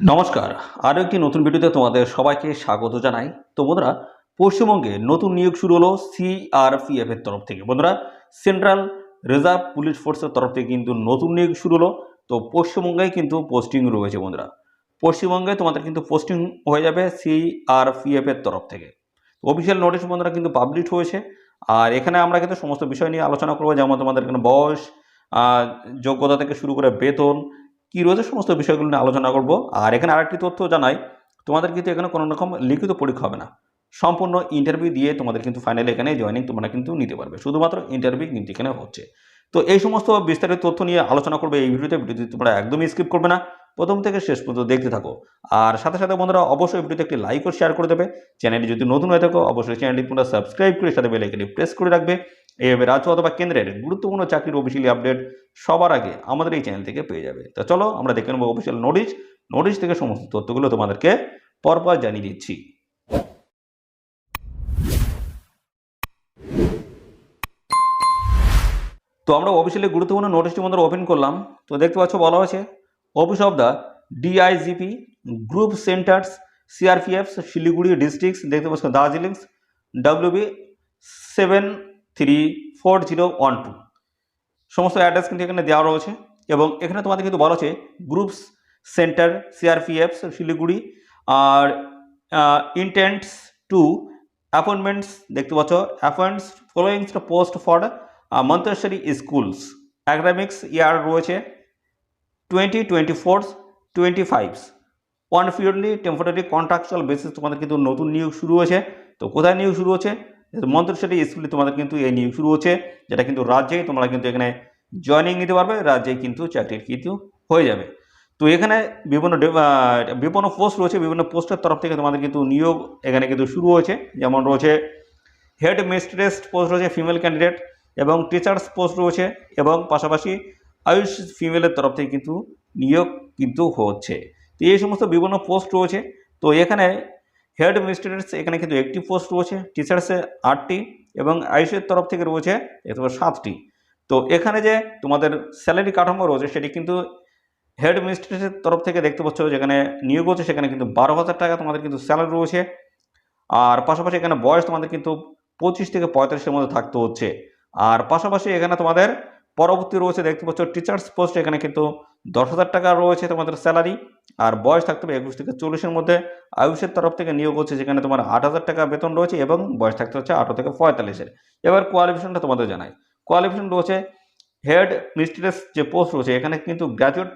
নমস্কার। আরও একটি নতুন ভিডিওতে তোমাদের সবাইকে স্বাগত জানাই। তো বন্ধুরা, পশ্চিমবঙ্গে নতুন নিয়োগ শুরু হলো সিআরপিএফ এর তরফ থেকে। বন্ধুরা, সেন্ট্রাল রিজার্ভ পুলিশ ফোর্সের তরফ থেকে কিন্তু নতুন নিয়োগ শুরু হলো। তো পশ্চিমবঙ্গে কিন্তু পোস্টিং রয়েছে বন্ধুরা। পশ্চিমবঙ্গে তোমাদের কিন্তু পোস্টিং হয়ে যাবে সিআরপিএফ এর তরফ থেকে। অফিসিয়াল নোটিশ বন্ধুরা কিন্তু পাবলিশ হয়েছে। আর এখানে আমরা কিন্তু সমস্ত বিষয় নিয়ে আলোচনা করব, যেমন তোমাদের এখানে বয়স যোগ্যতা থেকে শুরু করে বেতন কী রয়েছে সমস্ত বিষয়গুলো নিয়ে আলোচনা করব। আর এখানে আরেকটি তথ্য জানাই, তোমাদের কিন্তু এখানে কোনো রকম লিখিত পরীক্ষা হবে না। সম্পূর্ণ ইন্টারভিউ দিয়ে তোমাদের কিন্তু ফাইনালি এখানে জয়েনিং তোমরা কিন্তু নিতে পারবে। শুধুমাত্র ইন্টারভিউ কিন্তু এখানে হচ্ছে। তো এই সমস্ত বিস্তারিত তথ্য নিয়ে আলোচনা করবে এই ভিডিওতে। ভিডিওতে তোমরা একদমই স্কিপ করবে না। প্রথম থেকে শেষ পর্যন্ত দেখতে থাকো। আর সাথে সাথে বন্ধুরা অবশ্যই ভিডিওতে একটি লাইক ও শেয়ার করে দেবে। চ্যানেলটি যদি নতুন হয়ে থাকো, অবশ্যই চ্যানেলটি তোমরা সাবস্ক্রাইব করে সাথে বেলাইকনটি প্রেস করে রাখবে। রাজ্য অথবা কেন্দ্রের গুরুত্বপূর্ণ চাকরির অফিসিয়ালি আপডেট সবার আগে আমাদের এই চ্যানেল থেকে পেয়ে যাবে। তো চলো আমরা দেখে নেব অফিসিয়াল নোটিশ নোটিশ থেকে সমস্ত তথ্যগুলো তোমাদেরকে পরপর জানিয়ে দিচ্ছি। তো আমরা অফিসিয়ালি গুরুত্বপূর্ণ নোটিশটি মধ্যে ওপেন করলাম। তো দেখতে পাচ্ছ বলা হয়েছে office of the DIGP group centres CRPF Siliguri districts দেখতে পাচ্ছ Darjeelings WB seven three four zero one two সমস্ত অ্যাড্রেস কিন্তু এখানে দেওয়া রয়েছে এবং এখানে তোমাদের কিন্তু বলা আছে গ্রুপস সেন্টার সিআরপিএফ শিলিগুড়ি আর ইন্টেন্টস টু অ্যাপয়েন্টমেন্টস দেখতে পাচ্ছ appoints following post for Montessori schools academics year রয়েছে twenty twenty four twenty fives one purely temporary contractual basis তোমাদের কিন্তু নতুন নিয়োগ শুরু হয়েছে। তো কোথায় নিয়োগ শুরু হচ্ছে? মন্ত্রসারী স্কুলে তোমাদের কিন্তু এই নিয়োগ শুরু হচ্ছে, যেটা কিন্তু রাজ্যেই তোমরা কিন্তু এখানে জয়নিং নিতে পারবে রাজ্যেই কিন্তু চাকরির কিন্তু হয়ে যাবে। তো এখানে বিভিন্ন বিভিন্ন পোস্ট রয়েছে, বিভিন্ন পোস্টের তরফ থেকে তোমাদের কিন্তু নিয়োগ এখানে কিন্তু শুরু হয়েছে। যেমন রয়েছে হেড মিস্ট্রেস পোস্ট রয়েছে ফিমেল ক্যান্ডিডেট এবং টিচার্স পোস্ট রয়েছে, এবং পাশাপাশি আয়ুষ ফিমেলের তরফ থেকে কিন্তু নিয়োগ কিন্তু হচ্ছে। তো এই সমস্ত বিভিন্ন পোস্ট রয়েছে। তো এখানে হেড মিস্ট্রেস এখানে কিন্তু একটি পোস্ট রয়েছে, টিচার্সে আটটি এবং আয়ুষের তরফ থেকে রয়েছে এত সাতটি। তো এখানে যে তোমাদের স্যালারি কাঠামো রয়েছে, সেটি কিন্তু হেড মিস্ট্রেসের তরফ থেকে দেখতে পাচ্ছ, যেখানে নিয়োগ হচ্ছে, সেখানে কিন্তু বারো হাজার টাকা তোমাদের কিন্তু স্যালারি রয়েছে। আর পাশাপাশি এখানে বয়স তোমাদের কিন্তু পঁচিশ থেকে পঁয়তাল্লিশের মধ্যে থাকতে হচ্ছে। আর পাশাপাশি এখানে তোমাদের পরবর্তী রয়েছে, দেখতে পাচ্ছ টিচার্স পোস্ট এখানে কিন্তু দশ হাজার টাকা রয়েছে তোমাদের স্যালারি আর বয়স থাকতে হবে একুশ থেকে চল্লিশের মধ্যে। আয়ুষের তরফ থেকে নিয়োগ হচ্ছে যেখানে তোমার আট হাজার টাকা বেতন রয়েছে এবং বয়স থাকতে হচ্ছে আঠারো থেকে পঁয়তাল্লিশের। এবার কোয়ালিফিকেশনটা তোমাদের জানাই। কোয়ালিফিকেশন রয়েছে হেড মিস্ট্রেস যে পোস্ট রয়েছে, এখানে কিন্তু গ্র্যাজুয়েট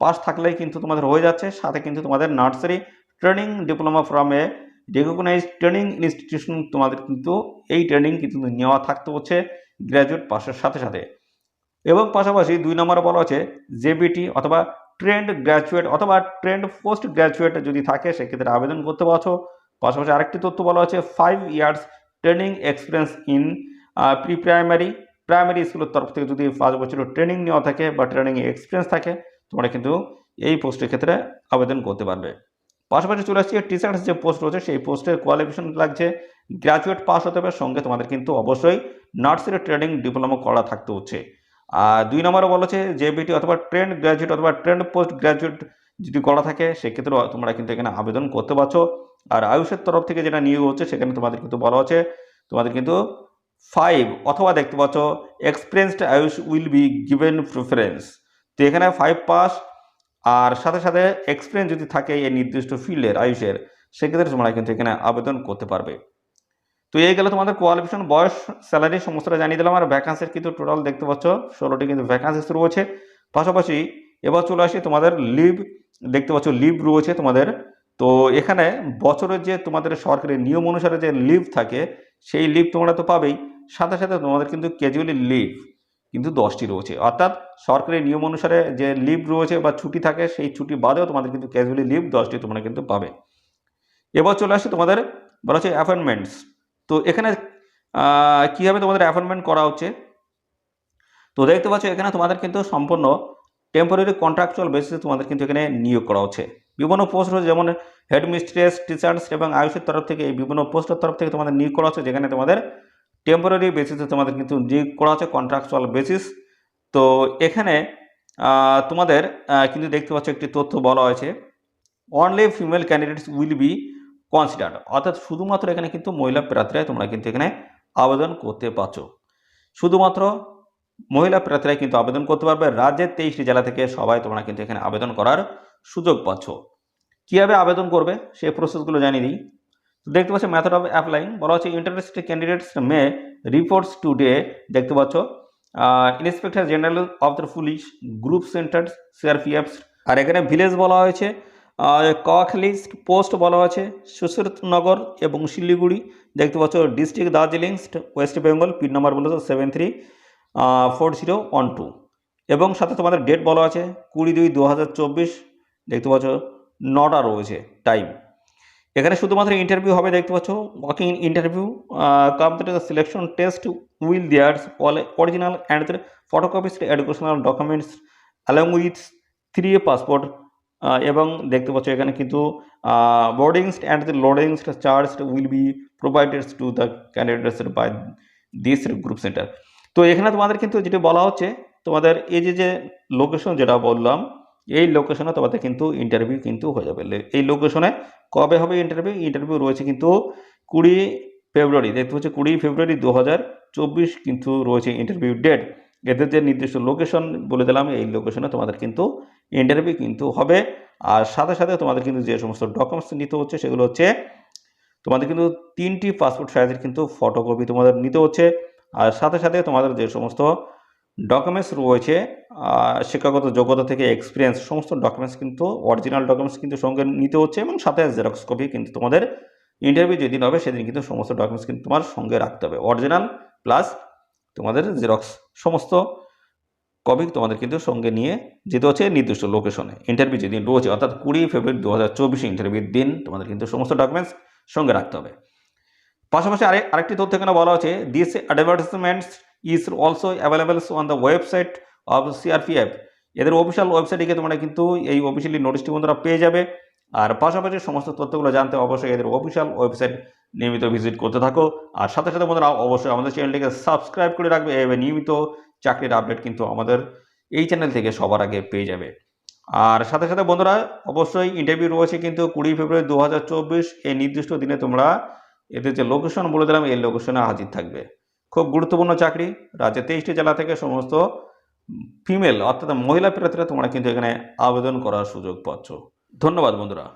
পাস থাকলেই কিন্তু তোমাদের হয়ে যাচ্ছে। সাথে কিন্তু তোমাদের nursery training diploma from a recognise training institution তোমাদের কিন্তু এই ট্রেনিং কিন্তু নেওয়া থাকতে হচ্ছে গ্র্যাজুয়েট পাসের সাথে সাথে। এবং পাশাপাশি দুই নম্বরে বলা আছে জেবিটি অথবা ট্রেন্ড গ্র্যাজুয়েট অথবা ট্রেন্ড পোস্ট গ্র্যাজুয়েট যদি থাকে, সেক্ষেত্রে আবেদন করতে পারছ। পাশাপাশি আরেকটি তথ্য বলা আছে five years training experience in pre primary primary স্কুলের তরফ থেকে যদি পাঁচ বছরের ট্রেনিং নেওয়া থাকে বা ট্রেনিং এক্সপিরিয়েন্স থাকে, তোমরা কিন্তু এই পোস্টের ক্ষেত্রে আবেদন করতে পারবে। পাশাপাশি চলে আসছে টিচার্স যে পোস্ট রয়েছে, সেই পোস্টের কোয়ালিফিকেশন লাগছে। গ্র্যাজুয়েট পাস হতে হবে, সঙ্গে তোমাদের কিন্তু অবশ্যই নার্সারি ট্রেনিং ডিপ্লোমা করা থাকতে হচ্ছে। আর দুই নম্বরে বলা হচ্ছে জেবিটি অথবা ট্রেন্ড গ্র্যাজুয়েট অথবা ট্রেন্ড পোস্ট গ্র্যাজুয়েট যদি করা থাকে, সেক্ষেত্রে তোমরা কিন্তু এখানে আবেদন করতে পারছ। আর আয়ুষের তরফ থেকে যেটা নিয়োগ হচ্ছে, সেখানে তোমাদের কিন্তু বলা হচ্ছে, তোমাদের কিন্তু ফাইভ অথবা দেখতে পাচ্ছ এক্সপিরিয়েন্সড আয়ুষ উইল বি গিভেন প্রিফারেন্স তো এখানে ফাইভ পাস আর সাথে সাথে এক্সপিরিয়েন্স যদি থাকে এই নির্দিষ্ট ফিল্ডের আয়ুষের, সেক্ষেত্রে তোমরা কিন্তু এখানে আবেদন করতে পারবে। তো এই গেলে তোমাদের কোয়ালিফিকেশন বয়স স্যালারি সমস্তটা জানিয়ে দিলাম। আর ভ্যাকান্সির কিন্তু টোটাল দেখতে পাচ্ছ, ষোলোটি কিন্তু ভ্যাকান্সি শুরু হচ্ছে পাশাপাশি এবার চলে আসি তোমাদের লিভ দেখতে পাচ্ছ লিভ রয়েছে তোমাদের। তো এখানে বছরের যে তোমাদের সরকারি নিয়ম অনুসারে যে লিভ থাকে, সেই লিভ তোমরা তো পাবেই। সাথে সাথে তোমাদের কিন্তু ক্যাজুয়ালি লিভ কিন্তু দশটি রয়েছে। অর্থাৎ সরকারি নিয়ম অনুসারে যে লিভ রয়েছে বা ছুটি থাকে, সেই ছুটি বাদেও তোমাদের কিন্তু ক্যাজুয়ালি লিভ দশটি তোমরা কিন্তু পাবে। এবার চলে আসে তোমাদের বলা হচ্ছে অ্যাপয়েন্টমেন্টস তো এখানে কীভাবে তোমাদের অ্যাপয়েন্টমেন্ট করা হচ্ছে? তো দেখতে পাচ্ছ, এখানে তোমাদের কিন্তু সম্পূর্ণ টেম্পোরারি কন্ট্রাকচুয়াল বেসিসে তোমাদের কিন্তু এখানে নিয়োগ করা হচ্ছে। বিভিন্ন পোস্ট রয়েছে, যেমন হেড মিস্ট্রেস টিচার্স এবং আয়ুষের তরফ থেকে এই বিভিন্ন পোস্টের তরফ থেকে তোমাদের নিয়োগ করা হচ্ছে, যেখানে তোমাদের টেম্পোরারি বেসিসে তোমাদের কিন্তু নিয়োগ করা হচ্ছে কন্ট্রাকচুয়াল বেসিস তো এখানে তোমাদের কিন্তু দেখতে পাচ্ছ, একটি তথ্য বলা হয়েছে only female candidates will be considered অর্থাৎ শুধুমাত্র এখানে কিন্তু মহিলা প্রার্থীরাই তোমরা কিন্তু এখানে আবেদন করতে পারছ। শুধুমাত্র মহিলা প্রার্থীরাই কিন্তু আবেদন করতে পারবে। রাজ্যের তেইশটি জেলা থেকে সবাই তোমরা কিন্তু এখানে আবেদন করার সুযোগ পাচ্ছ। কীভাবে আবেদন করবে সেই প্রসেসগুলো জানিয়ে দিই। দেখতে পাচ্ছ মেথড অফ অ্যাপ্লাইং বলা হচ্ছে interested candidates may reports today দেখতে পাচ্ছ। Inspector general of the police group centres CRPF আর এখানে ভিলেজ বলা হয়েছে। কখলিস্ট পোস্ট বলা হয়েছে। সুশীরনগর এবং শিলিগুড়ি। দেখতে পাচ্ছ, district Darjeeling, West Bengal, pin number বলেছে seven three four zero one two এবং সাথে তোমাদের ডেট বলা আছে কুড়ি দুই দু হাজার চব্বিশ। দেখতে পাচ্ছ, নটা রয়েছে টাইম এখানে শুধুমাত্র ইন্টারভিউ হবে, দেখতে পাচ্ছ walking interview complete selection test will theirs original and photocopies educational documents along with three passport এবং দেখতে পাচ্ছ এখানে কিন্তু boardings and the lodgings charge will be provided to the candidates by this group centre তো এখানে তোমাদের কিন্তু যেটা বলা হচ্ছে, তোমাদের এই যে যে লোকেশন যেটা বললাম, এই লোকেশনে তোমাদের কিন্তু ইন্টারভিউ কিন্তু হয়ে যাবে। এই লোকেশনে কবে হবে ইন্টারভিউ ইন্টারভিউ রয়েছে কিন্তু কুড়ি ফেব্রুয়ারি। দেখতে হচ্ছে কুড়ি ফেব্রুয়ারি দু হাজার চব্বিশ কিন্তু রয়েছে ইন্টারভিউ ডেট এদের যে নির্দিষ্ট লোকেশন বলে দিলাম, এই লোকেশনে তোমাদের কিন্তু ইন্টারভিউ কিন্তু হবে। আর সাথে সাথে তোমাদের কিন্তু যে সমস্ত ডকুমেন্টস নিতে হচ্ছে, সেগুলো হচ্ছে তোমাদের কিন্তু তিনটি পাসপোর্ট সাইজের কিন্তু ফটোকপি তোমাদের নিতে হচ্ছে। আর সাথে সাথে তোমাদের যে সমস্ত ডকুমেন্টস রয়েছে শিক্ষাগত যোগ্যতা থেকে এক্সপিরিয়েন্স সমস্ত ডকুমেন্টস কিন্তু অরিজিনাল ডকুমেন্টস কিন্তু সঙ্গে নিতে হচ্ছে এবং সাথে জেরক্স কপি কিন্তু তোমাদের ইন্টারভিউ যেদিন হবে, সেদিন কিন্তু সমস্ত ডকুমেন্টস কিন্তু তোমার সঙ্গে রাখতে হবে। অরিজিনাল প্লাস তোমাদের জেরক্স সমস্ত কপি তোমাদের কিন্তু সঙ্গে নিয়ে যেতে হচ্ছে নির্দিষ্ট লোকেশনে ইন্টারভিউ যেদিন রয়েছে, অর্থাৎ কুড়ি ফেব্রুয়ারি দু হাজার চব্বিশে ইন্টারভিউর দিন তোমাদের কিন্তু সমস্ত ডকুমেন্টস সঙ্গে রাখতে হবে। পাশাপাশি আরেক আরেকটি তথ্য এখানে বলা হচ্ছে this advertisements is also available on the website of CRPF এদের অফিসিয়াল ওয়েবসাইটে গিয়ে তোমরা কিন্তু এই অফিসিয়ালি নোটিশটি বন্ধুরা পেয়ে যাবে। আর পাশাপাশি সমস্ত তথ্যগুলো জানতে অবশ্যই এদের অফিসিয়াল ওয়েবসাইট নিয়মিত ভিজিট করতে থাকো। আর সাথে সাথে বন্ধুরা, অবশ্যই আমাদের চ্যানেলটিকে সাবস্ক্রাইব করে রাখবে এবং নিয়মিত চাকরির আপডেট কিন্তু আমাদের এই চ্যানেল থেকে সবার আগে পেয়ে যাবে। আর সাথে সাথে বন্ধুরা, অবশ্যই ইন্টারভিউ রয়েছে কিন্তু কুড়ি ফেব্রুয়ারি দু হাজার চব্বিশ, এই নির্দিষ্ট দিনে তোমরা এদের যে লোকেশন বলে দিলাম, এই লোকেশনে হাজির থাকবে। খুব গুরুত্বপূর্ণ চাকরি, রাজ্যের তেইশটি জেলা থেকে সমস্ত ফিমেল অর্থাৎ মহিলা প্রার্থীরা তোমরা কিন্তু এখানে আবেদন করার সুযোগ পাচ্ছ। ধন্যবাদ বন্ধুরা।